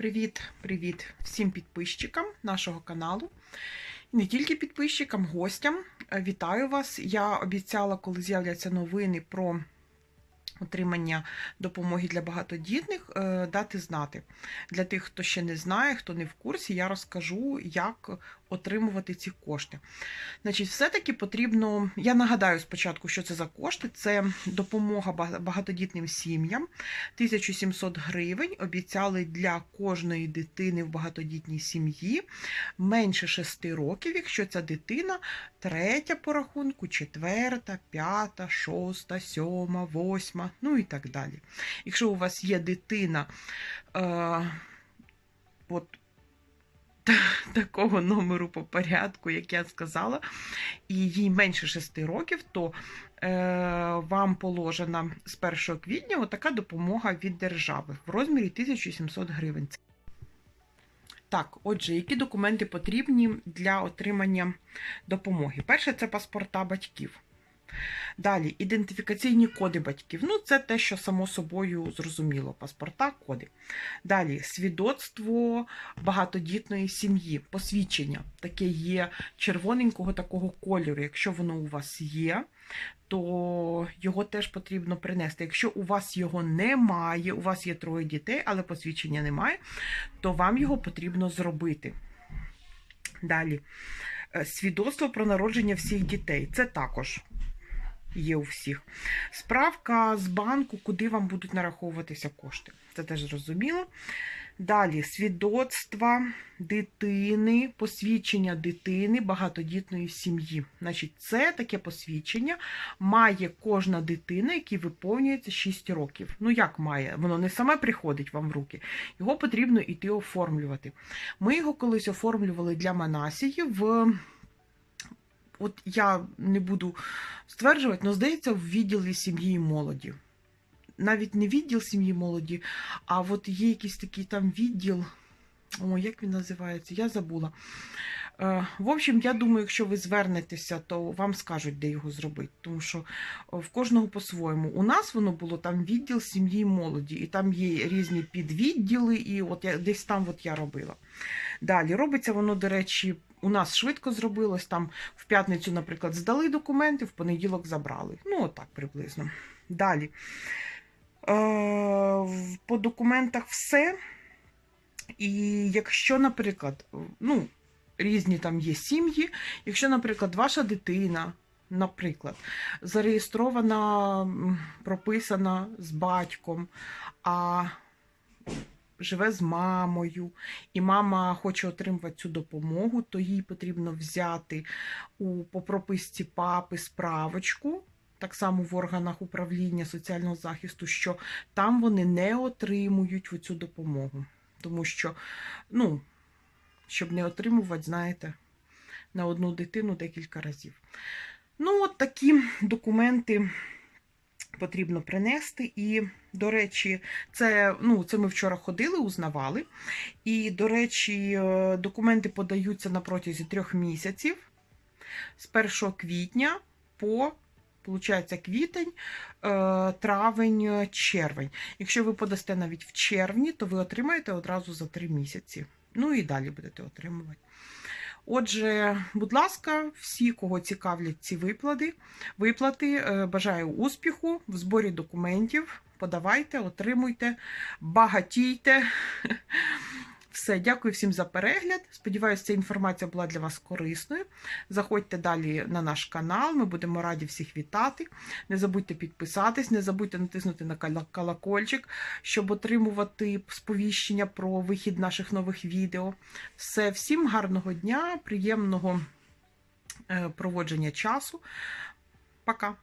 Привіт, привіт всім підписчикам нашого каналу. І не тільки підписчикам, гостям. Е, Вітаю вас. Я обіцяла, коли з'являться новини про отримання допомоги для багатодітних, е, дати знати. Для тих, хто ще не знає, хто не в курсі, я розкажу, як отримувати ці кошти. Значить, все-таки потрібно. Я нагадаю спочатку, що це за кошти. Це допомога багатодітним сім'ям. 1700 гривень обіцяли для кожної дитини в багатодітній сім'ї менше 6 років, якщо ця дитина третя по рахунку, четверта, п'ята, шоста, сьома, восьма, ну і так далі. Якщо у вас є дитина е, от, такого номеру по порядку, як я сказала, і їй менше 6 років, то е, вам положена з 1 квітня отака допомога від держави в розмірі 1700 гривень. Так, отже, які документи потрібні для отримання допомоги? Перше, це паспорта батьків. Далі ідентифікаційні коди батьків. Ну, це те, що само собою зрозуміло. Паспорта, коди. Далі свідоцтво багатодітної сім'ї, посвідчення. Таке є червоненького такого кольору. Якщо воно у вас є, то його теж потрібно принести. Якщо у вас його немає, у вас є троє дітей, але посвідчення немає, то вам його потрібно зробити. Далі. Е, Свідоцтво про народження всіх дітей. Це також є у всіх. Справка з банку, куди вам будуть нараховуватися кошти. Це теж зрозуміло. Далі свідоцтва дитини, посвідчення дитини багатодітної сім'ї. Значить, це таке посвідчення має кожна дитина, якій виповнюється 6 років. Ну, як має? Воно не саме приходить вам в руки. Його потрібно йти оформлювати. Ми його колись оформлювали для Манасії в. От я не буду стверджувати, але здається, в відділі сім'ї і молоді. Навіть не відділ сім'ї молоді, а от є якийсь такий там відділ. О, як він називається? Я забула. Е, В общем, я думаю, якщо ви звернетеся, то вам скажуть, де його зробити. Тому що в кожного по-своєму. У нас воно було там відділ сім'ї і молоді, і там є різні підвідділи, і от я десь там от я робила. Далі робиться воно, до речі, у нас швидко зробилось. Там в п'ятницю, наприклад, здали документи, в понеділок забрали. Ну, отак приблизно. Далі. Е, По документах все. І якщо, наприклад, ну, різні там є сім'ї, якщо, наприклад, ваша дитина, наприклад, зареєстрована, прописана з батьком, а живе з мамою, і мама хоче отримувати цю допомогу, то їй потрібно взяти у, по прописці папи справочку, так само в органах управління соціального захисту, що там вони не отримують цю допомогу. Тому що, ну, щоб не отримувати, знаєте, на одну дитину декілька разів. Ну, от такі документи потрібно принести. І, до речі, це, ну, це ми вчора ходили, узнавали. І, до речі, е, документи подаються на протязі трьох місяців з 1 квітня по. Получається квітень, е, травень, червень. Якщо ви подасте навіть в червні, то ви отримаєте одразу за три місяці. Ну і далі будете отримувати. Отже, будь ласка, всі, кого цікавлять ці виплати, виплати, е, бажаю успіху в зборі документів. Подавайте, отримуйте, багатійте. Все, дякую всім за перегляд. Сподіваюся, ця інформація була для вас корисною. Заходьте далі на наш канал, ми будемо раді всіх вітати. Не забудьте підписатись, не забудьте натиснути на колокольчик, щоб отримувати сповіщення про вихід наших нових відео. Все, всім гарного дня, приємного е, проводження часу. Пока!